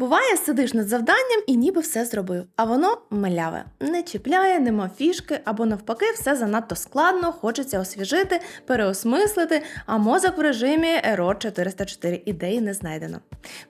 Буває, сидиш над завданням і ніби все зробив, а воно миляве, не чіпляє, нема фішки, або навпаки, все занадто складно, хочеться освіжити, переосмислити, а мозок в режимі Error 404 ідеї не знайдено.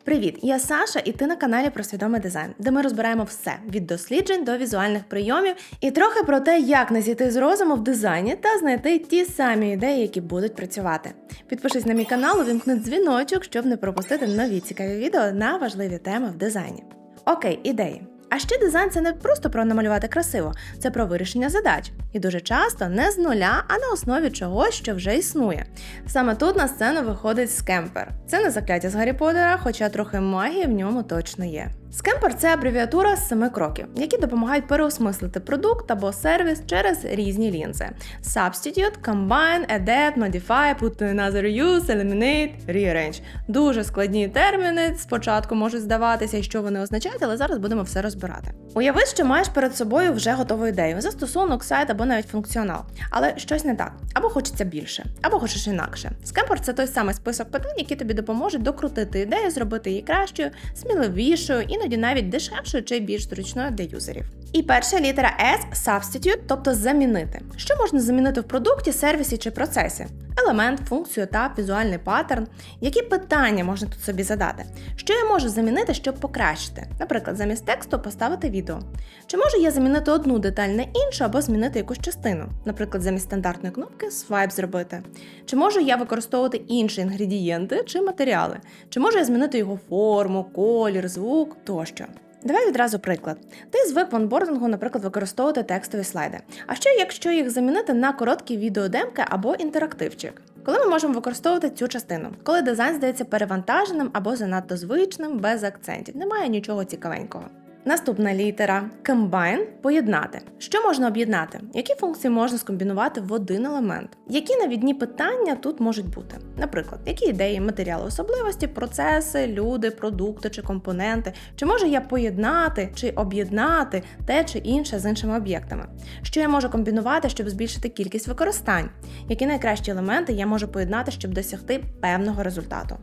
Привіт, я Саша, і ти на каналі про свідомий дизайн, де ми розбираємо все від досліджень до візуальних прийомів і трохи про те, як не зійти з розуму в дизайні та знайти ті самі ідеї, які будуть працювати. Підпишись на мій канал, увімкни дзвіночок, щоб не пропустити нові цікаві відео на важливі теми в дизайні. Окей, ідеї. А ще дизайн це не просто про намалювати красиво, це про вирішення задач. І дуже часто не з нуля, а на основі чогось, що вже існує. Саме тут на сцену виходить скемпер. Це не закляття з Гаррі Поттера, хоча трохи магії в ньому точно є. Скемпер це абревіатура з семи кроків, які допомагають переосмислити продукт або сервіс через різні лінзи: Substitute, Combine, Adapt, Modify, Put another use, Eliminate, Rearrange. Дуже складні терміни спочатку можуть здаватися, що вони означають, але зараз будемо все розбирати. Уяви, що маєш перед собою вже готову ідею, застосунок, сайт або навіть функціонал, але щось не так, або хочеться більше, або хочеш інакше. Скемпер це той самий список питань, які тобі допоможуть докрутити ідею, зробити її кращою, сміливішою, іноді навіть дешевшою чи більш зручною для юзерів. І перша літера S – substitute, тобто замінити. Що можна замінити в продукті, сервісі чи процесі? Елемент, функцію, етап, візуальний паттерн. Які питання можна тут собі задати? Що я можу замінити, щоб покращити? Наприклад, замість тексту поставити відео. Чи можу я замінити одну деталь на іншу або змінити якусь частину? Наприклад, замість стандартної кнопки свайп зробити. Чи можу я використовувати інші інгредієнти чи матеріали? Чи можу я змінити його форму, колір, звук тощо? Давай відразу приклад. Ти звик в онбордингу, наприклад, використовувати текстові слайди. А що якщо їх замінити на короткі відеодемки або інтерактивчик? Коли ми можемо використовувати цю частину? Коли дизайн здається перевантаженим або занадто звичним, без акцентів, немає нічого цікавенького. Наступна літера Combine – поєднати. Що можна об'єднати? Які функції можна скомбінувати в один елемент? Які навідні питання тут можуть бути? Наприклад, які ідеї, матеріали, особливості, процеси, люди, продукти чи компоненти? Чи можу я поєднати чи об'єднати те чи інше з іншими об'єктами? Що я можу комбінувати, щоб збільшити кількість використань? Які найкращі елементи я можу поєднати, щоб досягти певного результату?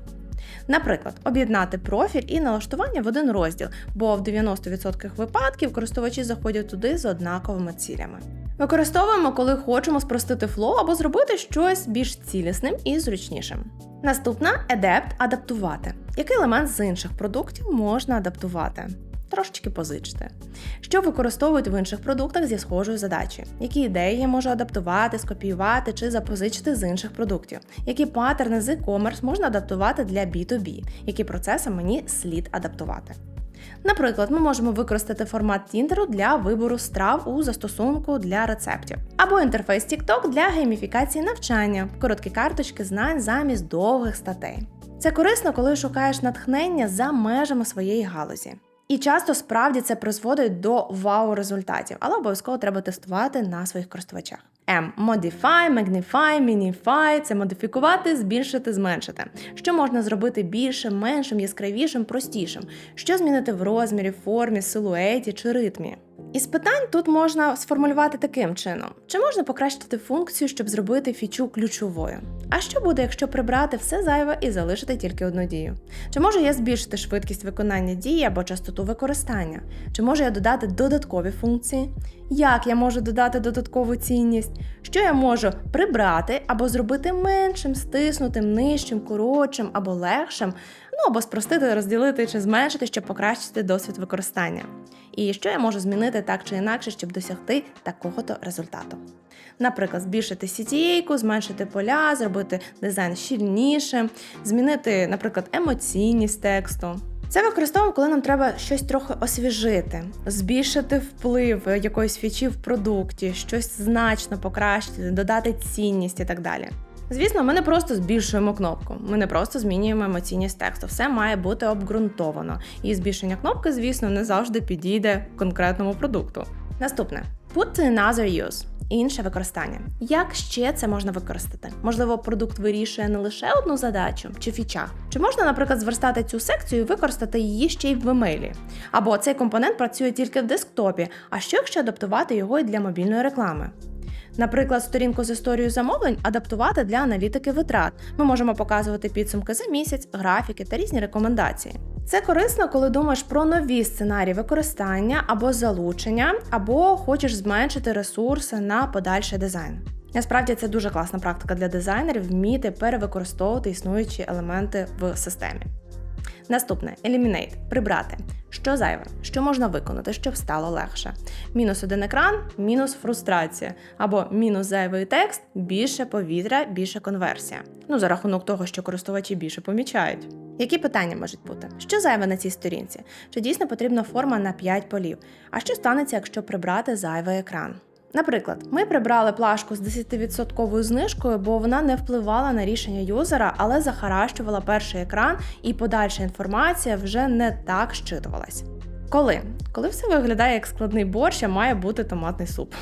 Наприклад, об'єднати профіль і налаштування в один розділ, бо в 90% випадків користувачі заходять туди з однаковими цілями. Використовуємо, коли хочемо спростити флоу або зробити щось більш цілісним і зручнішим. Наступна Adapt – адаптувати. Який елемент з інших продуктів можна адаптувати? Трошечки позичте. Що використовують в інших продуктах зі схожою задачею? Які ідеї я можу адаптувати, скопіювати чи запозичити з інших продуктів? Які паттерни з e-commerce можна адаптувати для B2B? Які процеси мені слід адаптувати? Наприклад, ми можемо використати формат Тіндеру для вибору страв у застосунку для рецептів, або інтерфейс TikTok для гейміфікації навчання, короткі карточки знань замість довгих статей. Це корисно, коли шукаєш натхнення за межами своєї галузі. І часто справді це призводить до вау-результатів, але обов'язково треба тестувати на своїх користувачах. М. Modify, Magnify, Minify – це модифікувати, збільшити, зменшити. Що можна зробити більшим, меншим, яскравішим, простішим? Що змінити в розмірі, формі, силуеті чи ритмі? Із питань тут можна сформулювати таким чином: чи можна покращити функцію, щоб зробити фічу ключовою? А що буде, якщо прибрати все зайве і залишити тільки одну дію? Чи можу я збільшити швидкість виконання дії або частоту використання? Чи можу я додати додаткові функції? Як я можу додати додаткову цінність? Що я можу прибрати або зробити меншим, стиснутим, нижчим, коротшим або легшим? Ну або спростити, розділити чи зменшити, щоб покращити досвід використання. І що я можу змінити так чи інакше, щоб досягти такого-то результату. Наприклад, збільшити CTA, зменшити поля, зробити дизайн щільнішим, змінити, наприклад, емоційність тексту. Це використовуємо, коли нам треба щось трохи освіжити, збільшити вплив якоїсь фічі в продукті, щось значно покращити, додати цінність і так далі. Звісно, ми не просто збільшуємо кнопку, ми не просто змінюємо емоційність тексту. Все має бути обґрунтовано. І збільшення кнопки, звісно, не завжди підійде конкретному продукту. Наступне put to another use. Інше використання. Як ще це можна використати? Можливо, продукт вирішує не лише одну задачу чи фіча. Чи можна, наприклад, зверстати цю секцію і використати її ще й в емейлі? Або цей компонент працює тільки в десктопі, а що якщо адаптувати його і для мобільної реклами? Наприклад, сторінку з історією замовлень адаптувати для аналітики витрат. Ми можемо показувати підсумки за місяць, графіки та різні рекомендації. Це корисно, коли думаєш про нові сценарії використання або залучення, або хочеш зменшити ресурси на подальший дизайн. Насправді це дуже класна практика для дизайнерів вміти перевикористовувати існуючі елементи в системі. Наступне Eliminate – прибрати. Що зайве, що можна виконати, щоб стало легше. Мінус один екран, мінус фрустрація. Або мінус зайвий текст, більше повітря, більше конверсія. Ну, за рахунок того, що користувачі більше помічають. Які питання можуть бути? Що зайве на цій сторінці? Чи дійсно потрібна форма на 5 полів? А що станеться, якщо прибрати зайвий екран? Наприклад, ми прибрали плашку з 10% знижкою, бо вона не впливала на рішення юзера, але захаращувала перший екран, і подальша інформація вже не так щитувалась. Коли? Коли все виглядає як складний борщ, а має бути томатний суп.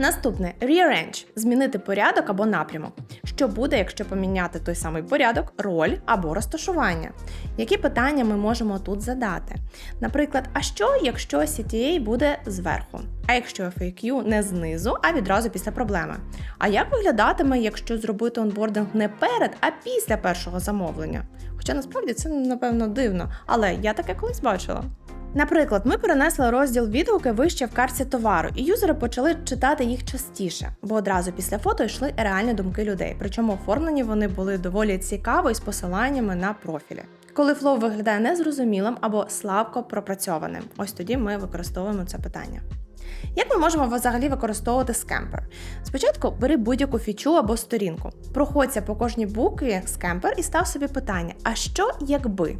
Наступне rearrange – змінити порядок або напрямок. Що буде, якщо поміняти той самий порядок, роль або розташування? Які питання ми можемо тут задати? Наприклад, а що, якщо CTA буде зверху? А якщо FAQ не знизу, а відразу після проблеми? А як виглядатиме, якщо зробити онбординг не перед, а після першого замовлення? Хоча насправді це напевно дивно, але я таке колись бачила. Наприклад, ми перенесли розділ відгуки вище в карці товару, і юзери почали читати їх частіше, бо одразу після фото йшли реальні думки людей. Причому оформлені вони були доволі цікаво і з посиланнями на профілі. Коли флоу виглядає незрозумілим або слабко пропрацьованим, ось тоді ми використовуємо це питання. Як ми можемо взагалі використовувати скемпер? Спочатку бери будь-яку фічу або сторінку, проходься по кожній букві скемпер і став собі питання: а що якби?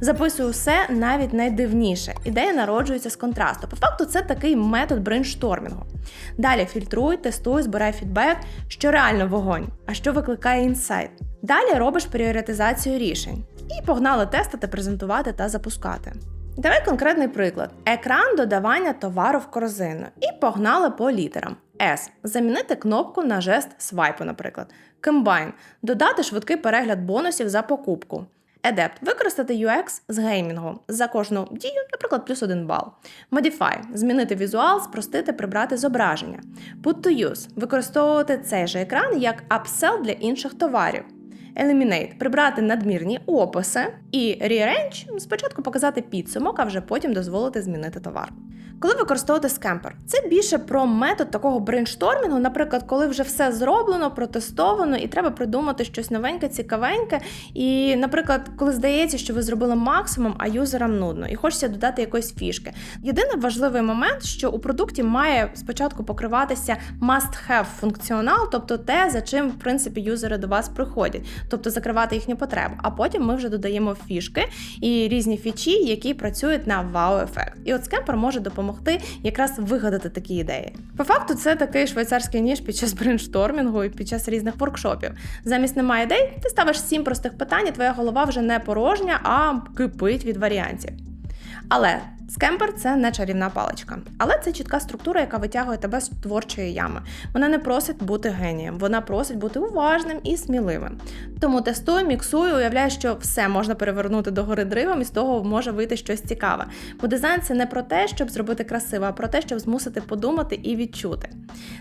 Записуй усе навіть найдивніше. Ідея народжується з контрасту. По факту, це такий метод брейнштормінгу. Далі фільтруй, тестуй, збирай фідбек, що реально вогонь, а що викликає інсайт. Далі робиш пріоритизацію рішень і погнали тестити, презентувати та запускати. Давай конкретний приклад: екран додавання товару в корзину. І погнали по літерам. S. Замінити кнопку на жест свайпу, наприклад. Combine. Додати швидкий перегляд бонусів за покупку. Adept. Використати UX з геймінгу. За кожну дію, наприклад, плюс 1 бал. Modify. Змінити візуал, спростити, прибрати зображення. Put to use. Використовувати цей же екран як апсел для інших товарів. Eliminate – прибрати надмірні описи, і Rearrange – спочатку показати підсумок, а вже потім дозволити змінити товар. Коли використовувати скемпер, це більше про метод такого брейнштормінгу, наприклад, коли вже все зроблено, протестовано, і треба придумати щось новеньке, цікавеньке. І, наприклад, коли здається, що ви зробили максимум, а юзерам нудно, і хочеться додати якоїсь фішки. Єдиний важливий момент, що у продукті має спочатку покриватися must-have функціонал, тобто те, за чим в принципі юзери до вас приходять, тобто закривати їхню потребу. А потім ми вже додаємо фішки і різні фічі, які працюють на вау-ефект. І от скемпер може допомогти якраз вигадати такі ідеї. По факту, це такий швейцарський ніж під час брейнштормінгу і під час різних воркшопів. Замість немає ідей, ти ставиш сім простих питань, і твоя голова вже не порожня, а кипить від варіантів. Але скемпер це не чарівна паличка, але це чітка структура, яка витягує тебе з творчої ями. Вона не просить бути генієм, вона просить бути уважним і сміливим. Тому тестуй, міксуй, уявляй, що все можна перевернути до гори дривом, і з того може вийти щось цікаве. Бо дизайн це не про те, щоб зробити красиво, а про те, щоб змусити подумати і відчути.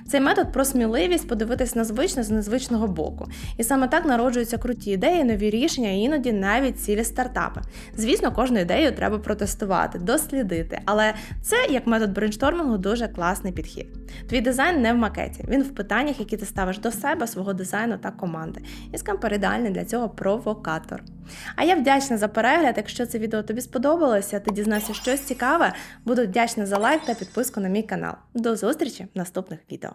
Цей метод про сміливість подивитись на звичне з незвичного боку. І саме так народжуються круті ідеї, нові рішення, і іноді навіть цілі стартапи. Звісно, кожну ідею треба протестувати, дослідити, але це як метод брейнштормингу дуже класний підхід. Твій дизайн не в макеті, він в питаннях, які ти ставиш до себе, свого дизайну та команди. І скампер ідеальний для цього провокатор. А я вдячна за перегляд. Якщо це відео тобі сподобалося, ти дізнався щось цікаве, буду вдячна за лайк та підписку на мій канал. До зустрічі в наступних відео.